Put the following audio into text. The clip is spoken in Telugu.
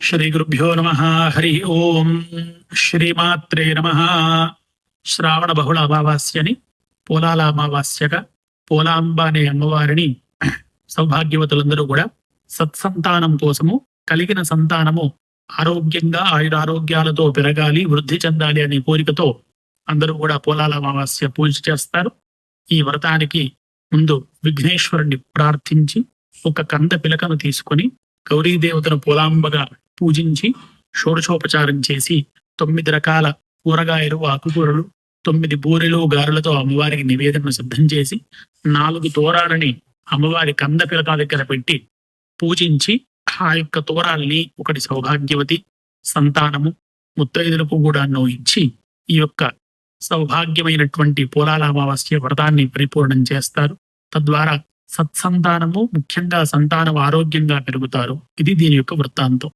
శ్రీ గురుభ్యో నమ హరి ఓం శ్రీమాత్రే నమ శ్రావణ బహుళ అమావాస్యని పోలాల అమావాస్యగా పోలాంబ అనే అమ్మవారిని సౌభాగ్యవతులందరూ కూడా సత్సంతానం కోసము కలిగిన సంతానము ఆరోగ్యంగా ఆయురారోగ్యాలతో పెరగాలి వృద్ధి చెందాలి అనే కోరికతో అందరూ కూడా పోలాల అమావాస్య పూజ చేస్తారు. ఈ వ్రతానికి ముందు విఘ్నేశ్వరుణ్ణి ప్రార్థించి ఒక కంద పిలకను తీసుకొని గౌరీదేవతను పోలాంబగా పూజించి షోడశోపచారం చేసి తొమ్మిది రకాల కూరగాయలు ఆకుకూరలు తొమ్మిది బూరెలు గారెలతో అమ్మవారికి నివేదనను సిద్ధం చేసి నాలుగు తోరాలని అమ్మవారి కంద పిలక దగ్గర పెట్టి పూజించి ఆ యొక్క తోరాల్ని ఒకటి సౌభాగ్యవతి సంతానము ముత్తైదులకు కూడా ఇచ్చి ఈ యొక్క సౌభాగ్యమైనటువంటి పూలాల అమావాస్య వ్రతాన్ని పరిపూర్ణం చేస్తారు. తద్వారా సత్సంతానము ముఖ్యంగా సంతానం ఆరోగ్యంగా పెరుగుతారు. ఇది దీని యొక్క వృత్తాంతం.